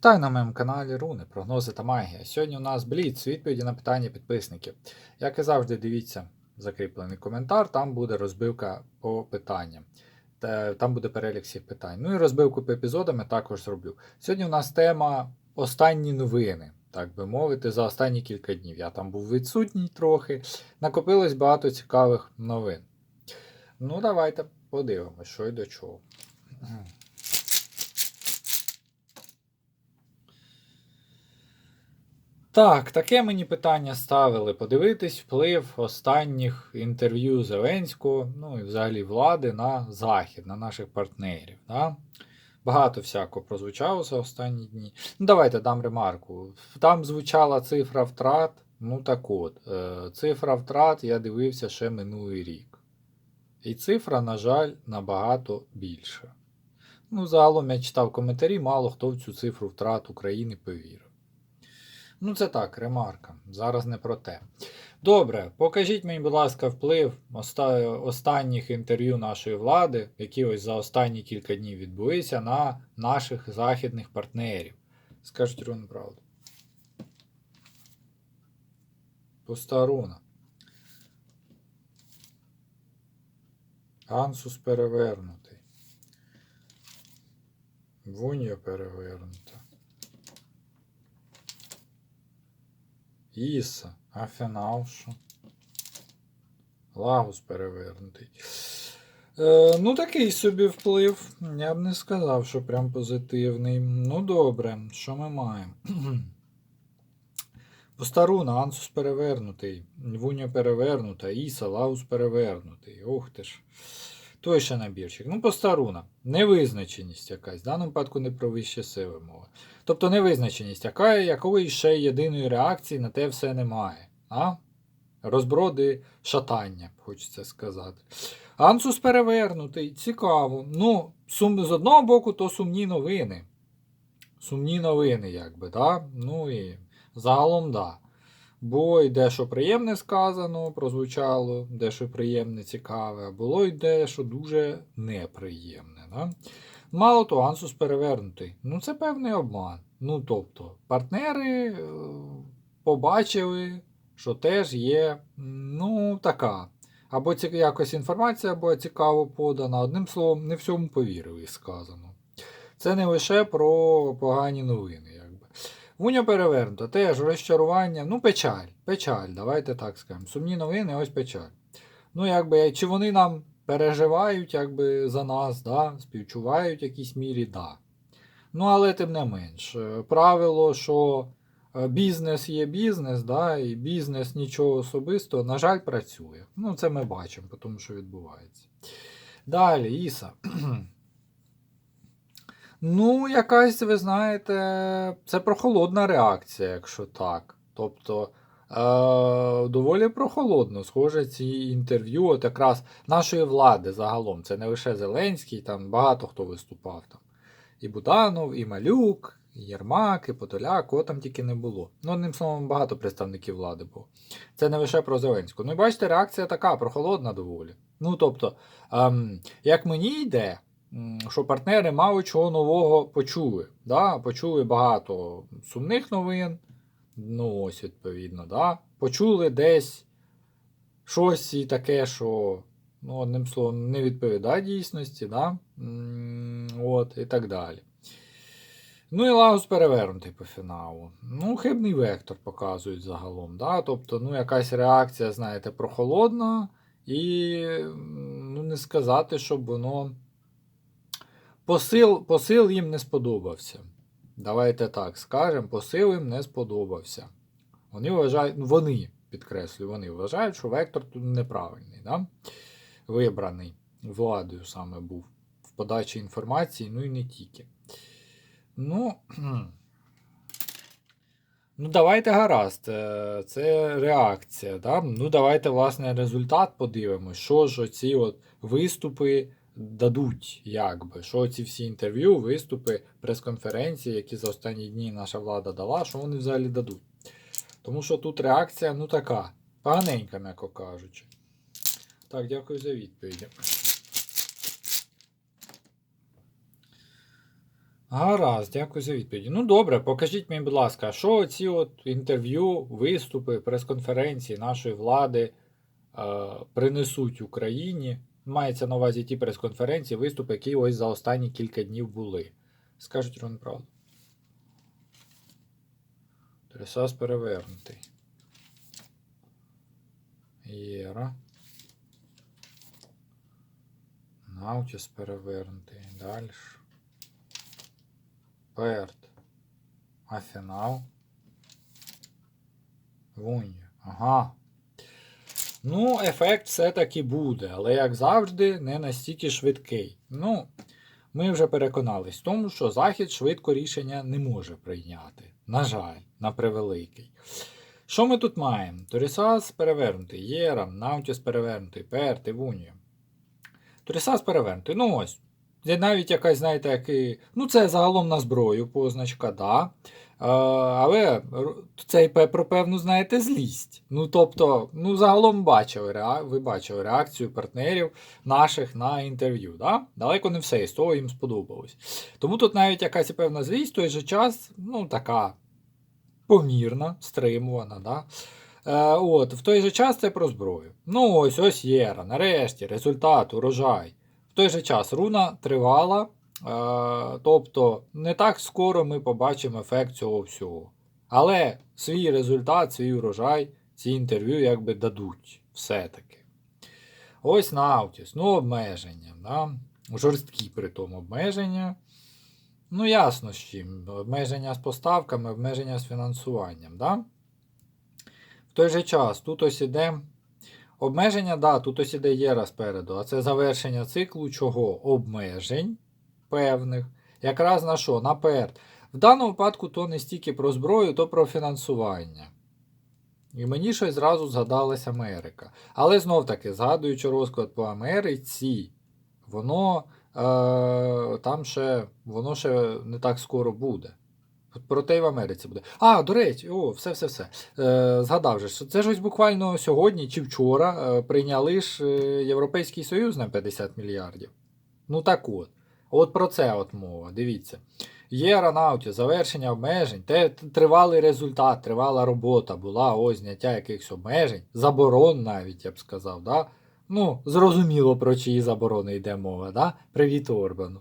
Вітаю на моєму каналі Руни, прогнози та магія. Сьогодні у нас Бліц, відповіді на питання підписників. Як і завжди, дивіться закріплений коментар, там буде розбивка по питанням. Там буде перелік всіх питань. Ну і розбивку по епізодам я також зроблю. Сьогодні у нас тема останні новини, так би мовити, за останні кілька днів. Я там був відсутній трохи. Накопилось багато цікавих новин. Ну, давайте подивимось, що й до чого. Так, таке мені питання ставили. Подивитись вплив останніх інтерв'ю Зеленського, ну і взагалі влади на Захід, на наших партнерів. Да? Багато всякого прозвучало за останні дні. Ну, давайте дам ремарку. Там звучала цифра втрат. Ну так от, е, цифра втрат я дивився ще минулий рік. І цифра, на жаль, набагато більша. Ну, загалом я читав коментарі, мало хто в цю цифру втрат України повірив. Ну, це так, ремарка. Зараз не про те. Добре, покажіть мені, будь ласка, вплив оста- останніх інтерв'ю нашої влади, які ось за останні кілька днів відбулися на наших західних партнерів. Скажіть руну правду. Пуста руна. Ансус перевернутий. Вунья перевернута. Іса, а фінал що? Лагус перевернутий. Е, ну, такий собі вплив. Я б не сказав, що прям позитивний. Ну, добре, що ми маємо? Постаруна, Ансус перевернутий, Вуня перевернута, Іса, Лаус перевернутий. Ух ти ж. Той ще набірчик. Ну, постаруна. Невизначеність якась. В даному випадку не про вищі сили мова. Тобто невизначеність, яка, якої ще єдиної реакції на те все немає. А? Розброди шатання, хочеться сказати. Ансус перевернутий, цікаво. Ну, сум, з одного боку, то сумні новини. Сумні новини, якби, да? Ну і загалом, да. Бо й дещо приємне сказано, прозвучало, дещо приємне, цікаве, а було й дещо дуже неприємне. Да? Мало того, Ансус перевернутий. Ну, це певний обман. Ну, тобто, партнери е, побачили, що теж є, ну, така. Або якось інформація була цікаво подана. Одним словом, не всьому повірили, сказано. Це не лише про погані новини, Вуня перевернута, теж розчарування, ну, печаль. Печаль, давайте так скажемо. Сумні новини, ось печаль. Ну, якби, чи вони нам переживають якби, за нас, да? співчувають в якійсь мірі, да. Ну, але тим не менш, е, правило, що е, бізнес є бізнес, да, і бізнес нічого особистого, на жаль, працює. Ну, це ми бачимо, тому, що відбувається. Далі, Іса. Ну, якась, ви знаєте, це прохолодна реакція, якщо так. Тобто, е, доволі прохолодно, схоже, ці інтерв'ю, от якраз нашої влади загалом. Це не лише Зеленський, там багато хто виступав. Там. І Буданов, і Малюк, і Єрмак, і Подоляк, кого там тільки не було. Ну, одним словом, багато представників влади було. Це не лише про Зеленську. Ну і бачите, реакція така, прохолодна доволі. Ну, тобто, ем, як мені йде, що партнери мало чого нового почули. Да? Почули багато сумних новин. Ну, ось, відповідно, да? почули десь щось і таке, що, ну, одним словом, не відповідає дійсності, да? От, і так далі. Ну і Лагус перевернутий по фіналу. Ну, хибний вектор показують загалом. Да? Тобто, ну, якась реакція, знаєте, прохолодна, і ну, не сказати, щоб воно. Посил, посил їм не сподобався. Давайте так скажемо, посил їм не сподобався. Вони вважають, ну, вони, підкреслюю, вони вважають, що вектор тут неправильний, да? вибраний владою саме був в подачі інформації, ну і не тільки. Ну, ну давайте гаразд. е, Це реакція. Да? Ну, давайте, власне, результат подивимось, що ж оці от виступи дадуть, якби. Що ці всі інтерв'ю, виступи, прес-конференції, які за останні дні наша влада дала, що вони взагалі дадуть. Тому що тут реакція, ну така, поганенька, м'яко кажучи. Так, дякую за відповіді. Гаразд, дякую за відповіді. Ну добре, покажіть мені, будь ласка, що ці от інтерв'ю, виступи, прес-конференції нашої влади е, принесуть Україні? Мається на увазі ті прес-конференції, виступи, які ось за останні кілька днів були. Скажуть Рон правду. Тресас перевернутий. Єра. Наутіс перевернутий. Далі. Перт. А фінал. Вунья. Ага. Ну, ефект все-таки буде, але, як завжди, не настільки швидкий. Ну, ми вже переконались в тому, що Захід швидко рішення не може прийняти. На жаль, на превеликий. Що ми тут маємо? Торісас перевернутий, Єрам, Наутіс перевернутий, Перт, Івунія. Торісас перевернутий. Ну ось. Навіть якась, знаєте, який. Ну, це загалом на зброю позначка, да. Але р- це про певну, знаєте, злість. Ну, тобто, ну, загалом бачили, ви бачили реакцію партнерів наших на інтерв'ю. Да? Далеко не все із того їм сподобалось. Тому тут навіть якась певна злість, в той же час, ну, така помірна, стримувана. Да? Е, от, в той же час це про зброю. Ну, ось ось Єра, нарешті, результат, урожай. В той же час руна тривала, тобто не так скоро ми побачимо ефект цього всього. Але свій результат, свій урожай, ці інтерв'ю якби дадуть все-таки. Ось Наутіс, ну обмеження. Да? Жорсткі при тому обмеження. Ну, ясно з чим. Обмеження з поставками, обмеження з фінансуванням. Да? В той же час тут ось іде обмеження, да, тут ось іде єра спереду, а це завершення циклу чого? Обмежень певних. Якраз на що? На перт. В даному випадку то не стільки про зброю, то про фінансування. І мені щось зразу згадалась Америка. Але знов таки, згадуючи розклад по Америці, воно е, там ще, воно ще не так скоро буде. Проте й в Америці буде. А, до речі, о, все, все, все. Е, згадав же, що це ж ось буквально сьогодні чи вчора е, прийняли ж е, Європейський Союз на 50 мільярдів. Ну так от. От про це от мова. Дивіться. Є аеронавті, завершення обмежень, те тривалий результат, тривала робота була, ось зняття якихось обмежень, заборон навіть, я б сказав. Да? Ну, зрозуміло, про чиї заборони йде мова, да? Привіт Орбану.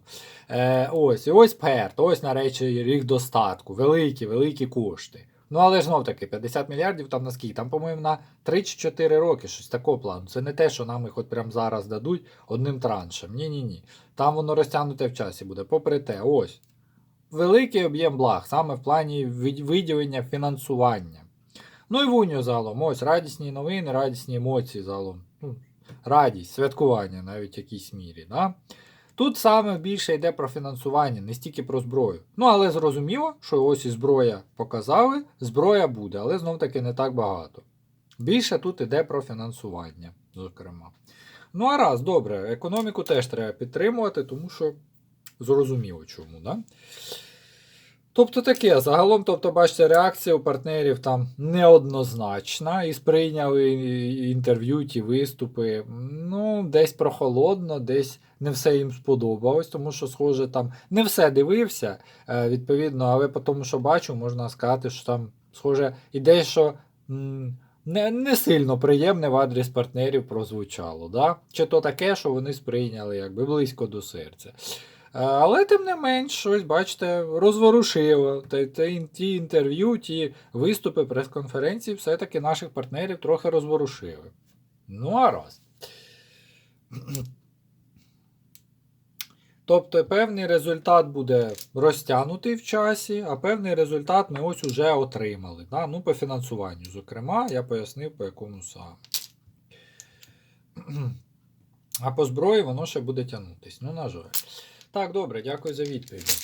Е, ось, і ось перт, ось нарешті рік достатку, великі, великі кошти. Ну, але ж знов таки, 50 мільярдів там на скільки? Там, по-моєму, на 3 чи 4 роки щось такого плану. Це не те, що нам їх от прямо зараз дадуть одним траншем. Ні-ні-ні. Там воно розтягнуте в часі буде. Попри те, ось. Великий об'єм благ, саме в плані виділення фінансування. Ну і в Унію загалом, ось радісні новини, радісні емоції загалом. Ну, радість, святкування навіть в якійсь мірі. Да? Тут саме більше йде про фінансування, не стільки про зброю. Ну, але зрозуміло, що ось і зброя показали, зброя буде, але знов таки не так багато. Більше тут йде про фінансування, зокрема. Ну, а раз, добре, економіку теж треба підтримувати, тому що зрозуміло чому, да? Тобто таке, загалом, тобто, бачите, реакція у партнерів там неоднозначна, і сприйняли інтерв'ю, ті виступи. Ну, десь прохолодно, десь не все їм сподобалось, тому що, схоже, там не все дивився, е, відповідно, але по тому, що бачу, можна сказати, що там, схоже, і дещо не, не сильно приємне в адрес партнерів прозвучало. Да? Чи то таке, що вони сприйняли якби близько до серця. Е, Але тим не менш, щось, бачите, розворушило. Ті інтерв'ю, ті виступи, прес-конференції все-таки наших партнерів трохи розворушили. Ну, а раз. Тобто певний результат буде розтягнутий в часі, а певний результат ми ось уже отримали. Да? Ну, по фінансуванню, зокрема, я пояснив, по якому саме. А по зброї воно ще буде тягнутись. Ну, на жаль. Так, добре, дякую за відповідь.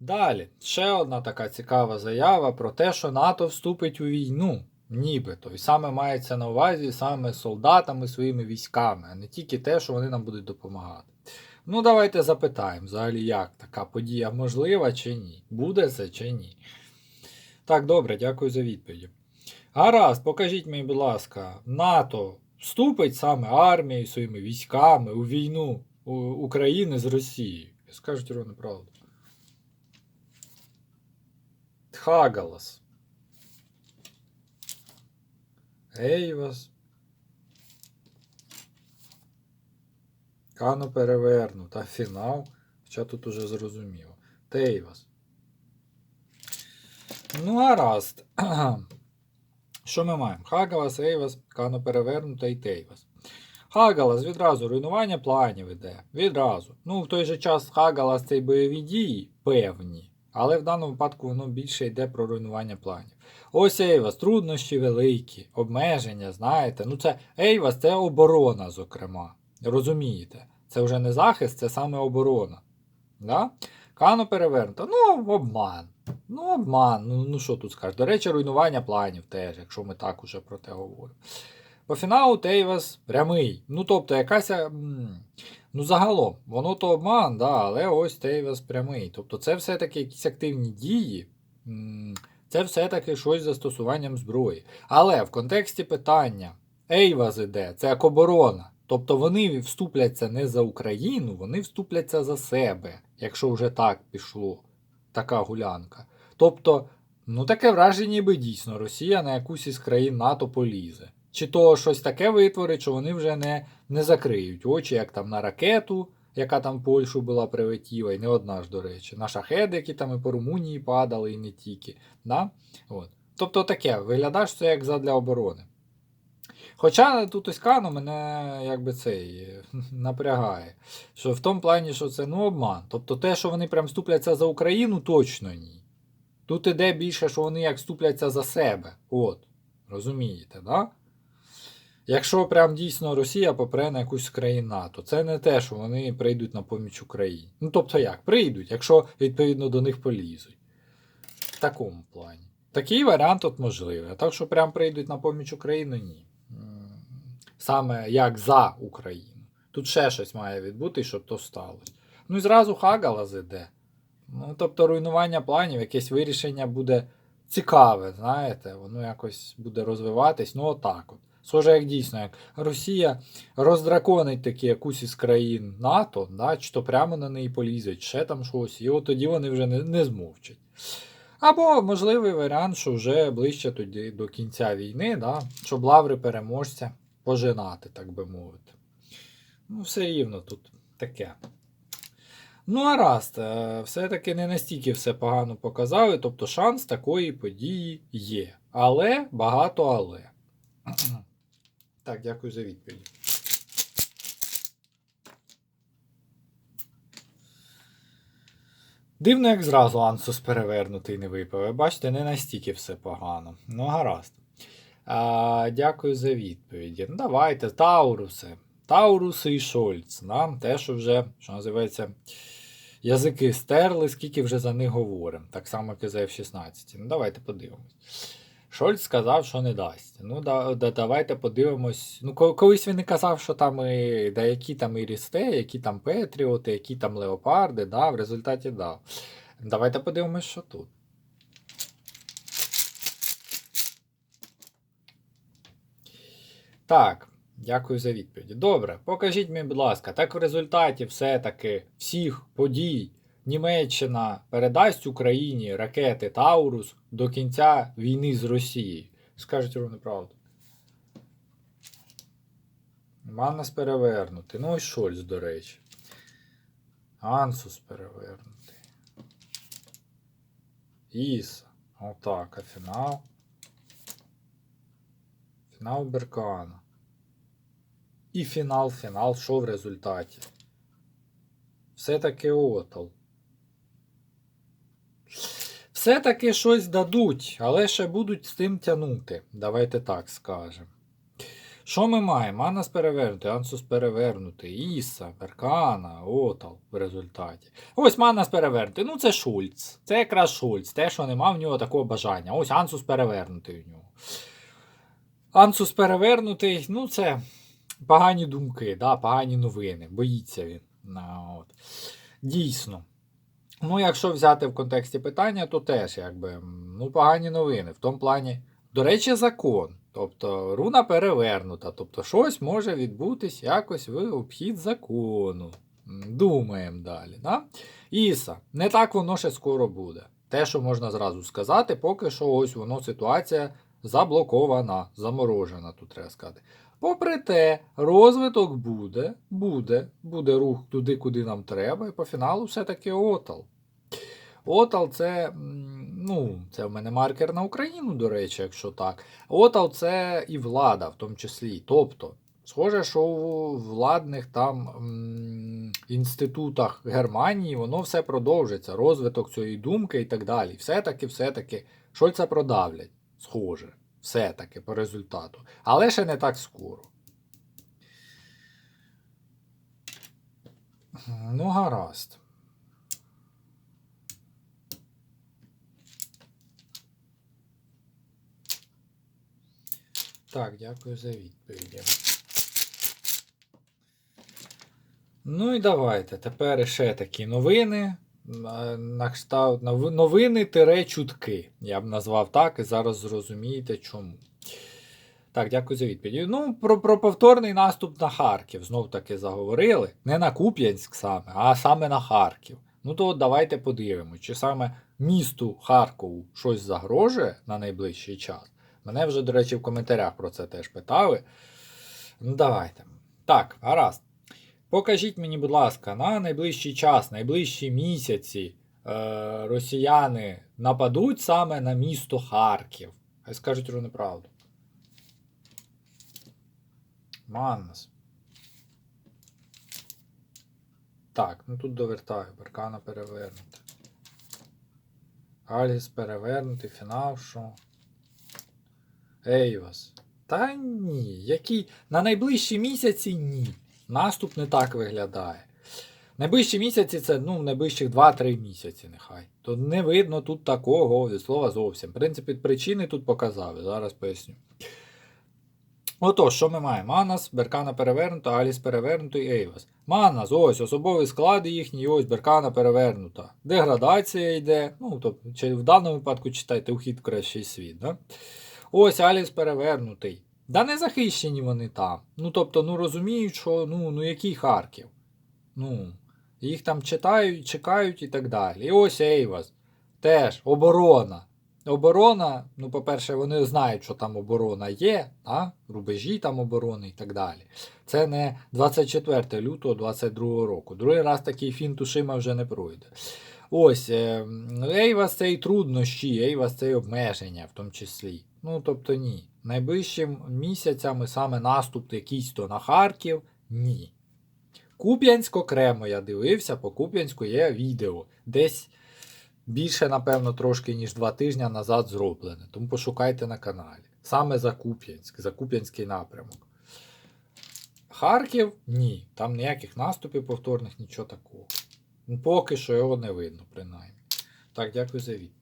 Далі, ще одна така цікава заява про те, що НАТО вступить у війну. Нібито. І саме мається на увазі саме солдатами, своїми військами, а не тільки те, що вони нам будуть допомагати. Ну, давайте запитаємо, взагалі, як така подія можлива чи ні? Буде це чи ні? Так, добре, дякую за відповідь. Гаразд, покажіть мені, будь ласка, НАТО вступить саме армією, своїми військами у війну України з Росією. Скажуть ровно правду. Тхагалас. Ейвас. Кано перевернута. Фінал. Хоча тут уже зрозуміло. Тейвас. Ну, гаразд. Що ми маємо? Хагалас, Ейвас, Кано перевернута і Тейвас. Хагалас відразу руйнування планів іде. Відразу. Ну, в той же час Хагалас це й бойові дії певні. Але в даному випадку воно більше йде про руйнування планів. Ось Ейвас, труднощі великі, обмеження, знаєте. Ну, це Ейвас це оборона, зокрема. Розумієте? Це вже не захист, це саме оборона. Да? Кано перевернуто. Ну, обман. Ну, обман. Ну, ну що тут скажеш? До речі, руйнування планів теж, якщо ми так уже про те говоримо. По фіналу Тейвас прямий. Ну, тобто, якась. Ну, загалом, воно то обман, да, але ось Тейвас прямий. Тобто, це все-таки якісь активні дії. Це все-таки щось з застосуванням зброї. Але в контексті питання Ейвас іде, це як оборона. Тобто вони вступляться не за Україну, вони вступляться за себе, якщо вже так пішло, така гулянка. Тобто, ну таке враження, ніби дійсно Росія на якусь із країн НАТО полізе. Чи то щось таке витворить, що вони вже не, не закриють очі, як там на ракету, яка там Польщу була прилетіла, і не одна ж, до речі, на шахеди, які там і по Румунії падали, і не тільки. Да? От. Тобто таке, виглядаєш це як задля оборони. Хоча тут ось Кано мене якби цей напрягає. Що в тому плані, що це ну обман. Тобто те, що вони прям ступляться за Україну, точно ні. Тут іде більше, що вони як ступляться за себе. От. Розумієте, да? Якщо прям дійсно Росія попре на якусь з країн НАТО, це не те, що вони прийдуть на поміч Україні. Ну тобто як? Прийдуть, якщо відповідно до них полізуть. В такому плані. Такий варіант от можливий. А так, що прям прийдуть на поміч Україну, ні. Саме як за Україну. Тут ще щось має відбути, щоб то сталося. Ну і зразу Хагала зайде. Ну, тобто руйнування планів, якесь вирішення буде цікаве, знаєте, воно якось буде розвиватись, ну отак от. Схоже, як дійсно, як Росія роздраконить таки якусь із країн НАТО, да, чи то прямо на неї полізуть, ще там щось, і от тоді вони вже не, не змовчать. Або можливий варіант, що вже ближче тоді до кінця війни, да, щоб лаври переможця пожинати, так би мовити. Ну, все рівно тут таке. Ну, гаразд, е, все-таки не настільки все погано показали, тобто шанс такої події є. Але багато але. Так, дякую за відповідь. Дивно, як зразу Ансус перевернутий не випав. Ви Бачите, не настільки все погано. Ну, гаразд. А, дякую за відповіді. Ну, давайте, Тауруси. Тауруси і Шольц. Да? Те, що вже, що називається, язики стерли, скільки вже за них говоримо. Так само, як і за F-16. Ну, давайте подивимось. Шольц сказав, що не дасть. Ну, да, да, давайте подивимось. Ну, колись він і казав, що там і деякі там і рісте, які там Петріоти, які там леопарди, да, в результаті дав. Давайте подивимось, що тут. Так, дякую за відповідь. Добре, покажіть мені, будь ласка, так в результаті все-таки всіх подій Німеччина передасть Україні ракети Таурус до кінця війни з Росією. Скажіть ровно правду. Маннас перевернутий. Ну ось Шольц, до речі. Ансус перевернутий. Іса. Отак, а фінал. Фінал Беркана. І фінал, фінал, що в результаті? Все-таки отал. Все-таки щось дадуть, але ще будуть з тим тягнути. Давайте так скажемо. Що ми маємо? Анас перевернутий, Ансус перевернутий, Іса, Беркана, Отал в результаті. Ось Манас перевернутий. Ну це Шульц. Це якраз Шульц. Те, що нема в нього такого бажання. Ось Ансус перевернутий у нього. Ансус перевернутий, ну це погані думки, да, погані новини. Боїться він. От. Дійсно. Ну, якщо взяти в контексті питання, то теж якби ну, погані новини. В тому плані, до речі, закон. Тобто руна перевернута. Тобто щось може відбутись якось в обхід закону. Думаємо далі. Да? Іса, не так воно ще скоро буде. Те, що можна зразу сказати, поки що ось воно ситуація заблокована, заморожена, тут треба сказати. Попри те, розвиток буде, буде, буде рух туди, куди нам треба, і по фіналу все-таки отал. Отал це, ну, це в мене маркер на Україну, до речі, якщо так. Отал це і влада, в тому числі. Тобто, схоже, що у владних там інститутах Германії воно все продовжиться, розвиток цієї думки і так далі. Все-таки, все-таки, Шольца продавлять. Схоже, все-таки по результату. Але ще не так скоро. Ну, гаразд. Так, дякую за відповіді. Ну і давайте. Тепер ще такі новини. На- кшталт новини тире чутки. Я б назвав так, і зараз зрозумієте чому. Так, дякую за відповідь. Ну, про, про повторний наступ на Харків. Знов таки заговорили. Не на Куп'янськ саме, а саме на Харків. Ну то давайте подивимося, чи саме місту Харкову щось загрожує на найближчий час. Мене вже, до речі, в коментарях про це теж питали. Ну, давайте. Так, гаразд. Покажіть мені, будь ласка, на найближчий час, найближчі місяці е, росіяни нападуть саме на місто Харків. Хай скажуть рівну правду. Маннас. Так, ну тут довертаю. Беркана перевернути. Альгіс перевернути, фінал що? Ейвас. Та ні. Який? На найближчі місяці ні. Наступ не так виглядає. Найближчі місяці це ну, найближчих 2-3 місяці, нехай. То не видно тут такого від слова зовсім. В принципі, причини тут показали. Зараз поясню. Отож, що ми маємо? Манас, Беркана перевернута, Аліс перевернута і Ейвас. Манас, ось особовий склад їхній, ось Беркана перевернута. Деградація йде. Ну, тобто, в даному випадку читайте ухід в кращий світ. Да? Ось Аліс перевернутий. Да не захищені вони там. Ну, тобто, ну розуміють, що ну, ну який Харків. Ну, їх там читають, чекають і так далі. І ось Ейвас. Теж оборона. Оборона, ну, по-перше, вони знають, що там оборона є, а? рубежі там оборони і так далі. Це не 24 лютого 22 року. Другий раз такий фінт Тушима вже не пройде. Ось, е, Ейвас це і труднощі, Ейвас це і обмеження в тому числі. Ну, тобто ні. Найближчим місяцями саме наступ якийсь то на Харків ні. Куп'янськ окремо я дивився, по Куп'янську є відео. Десь більше, напевно, трошки, ніж два тижні назад зроблене. Тому пошукайте на каналі. Саме за Куп'янськ, за Куп'янський напрямок. Харків ні. Там ніяких наступів повторних, нічого такого. Ну, Поки що його не видно, принаймні. Так, дякую за відповідь.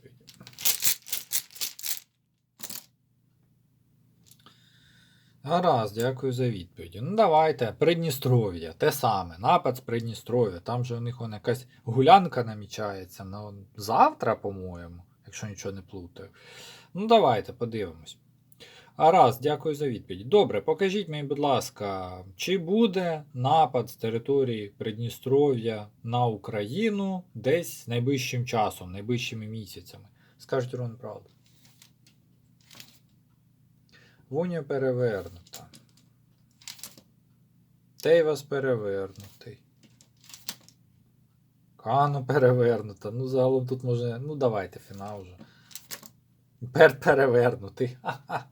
Гаразд, дякую за відповідь. Ну давайте, Придністров'я, те саме, напад з Придністров'я. Там же у них вон якась гулянка намічається на завтра, по-моєму, якщо нічого не плутаю. Ну давайте, подивимось. Гаразд, дякую за відповідь. Добре, покажіть мені, будь ласка, чи буде напад з території Придністров'я на Україну десь найближчим часом, найближчими місяцями? Скажіть Рон правду. Вуня перевернута. Тейвас перевернутий. Кано перевернута. Ну, загалом тут може. Ну, давайте фінал вже. Пер перевернутий. Ха-ха.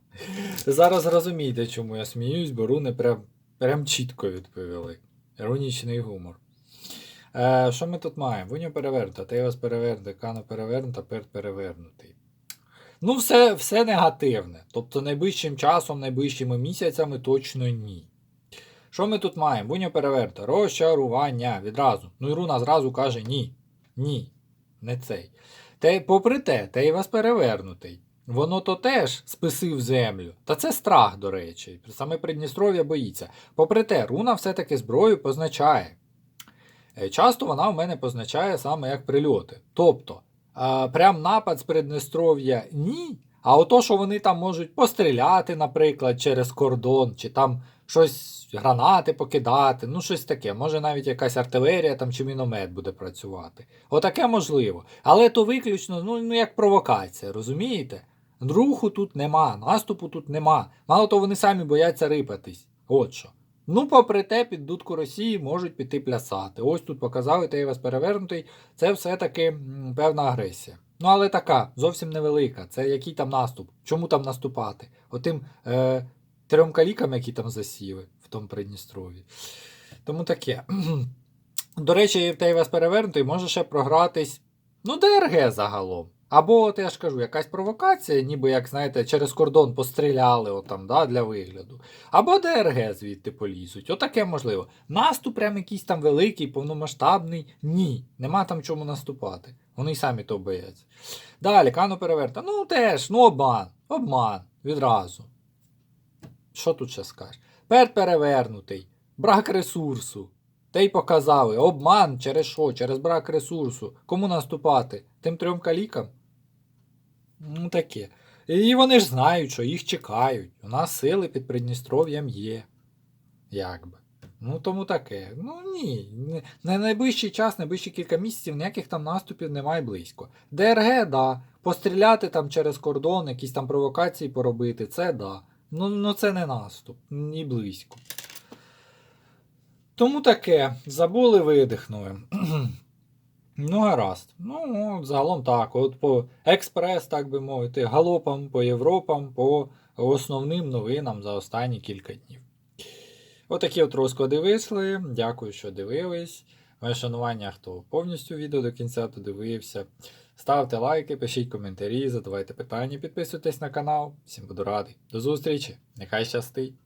Зараз зрозумієте, чому я сміюсь, бо руни прям, прям чітко відповіли. Іронічний гумор. Е, що ми тут маємо? Вуня перевернута, Тейвас перевернутий, Кано перевернута, Перт перевернутий. Ну, все, все негативне. Тобто найближчим часом, найближчими місяцями точно ні. Що ми тут маємо? Буня переверта. Розчарування відразу. Ну і руна зразу каже ні. Ні. Не цей. Те, попри те, те й вас перевернутий. Воно то теж списив землю. Та це страх, до речі. Саме Придністров'я боїться. Попри те, руна все-таки зброю позначає. Е, Часто вона в мене позначає саме як прильоти. Тобто, прям напад з Придністров'я ні. А ото, що вони там можуть постріляти, наприклад, через кордон, чи там щось гранати покидати, ну щось таке. Може навіть якась артилерія там чи міномет буде працювати. Отаке можливо. Але то виключно, ну, ну як провокація, розумієте? Руху тут нема, наступу тут нема. Мало того, вони самі бояться рипатись. От що. Ну, попри те, під дудку Росії можуть піти плясати. Ось тут показали, та вас перевернутий. Це все-таки певна агресія. Ну, але така, зовсім невелика. Це який там наступ? Чому там наступати? Отим е, трьом калікам, які там засіли в тому Придністров'ї. Тому таке. До речі, в вас перевернутий може ще програтись. Ну, ДРГ загалом. Або, от я ж кажу, якась провокація, ніби як, знаєте, через кордон постріляли отам, да, для вигляду. Або ДРГ звідти полізуть. Отаке можливо. Наступ прям якийсь там великий, повномасштабний. Ні. Нема там чому наступати. Вони й самі то бояться. Далі, кану переверта. Ну теж, ну обман. Обман. Відразу. Що тут ще скажеш? Перт перевернутий. Брак ресурсу. Та й показали. Обман через що? Через брак ресурсу. Кому наступати? Тим трьом калікам? Ну таке. І вони ж знають, що їх чекають. У нас сили під Придністров'ям є. Якби. Ну тому таке. Ну ні. На найближчий час, найближчі кілька місяців ніяких там наступів немає близько. ДРГ, да. Постріляти там через кордон, якісь там провокації поробити, це да. Ну, ну це не наступ, ні близько. Тому таке. Забули, видихнули. Ну, гаразд. Ну, загалом так. От по експрес, так би мовити, галопам по Європам, по основним новинам за останні кілька днів. Отакі от розклади вийшли. Дякую, що дивились. Моє шанування, хто повністю відео до кінця додивився. Ставте лайки, пишіть коментарі, задавайте питання, підписуйтесь на канал. Всім буду радий. До зустрічі! Нехай щастить!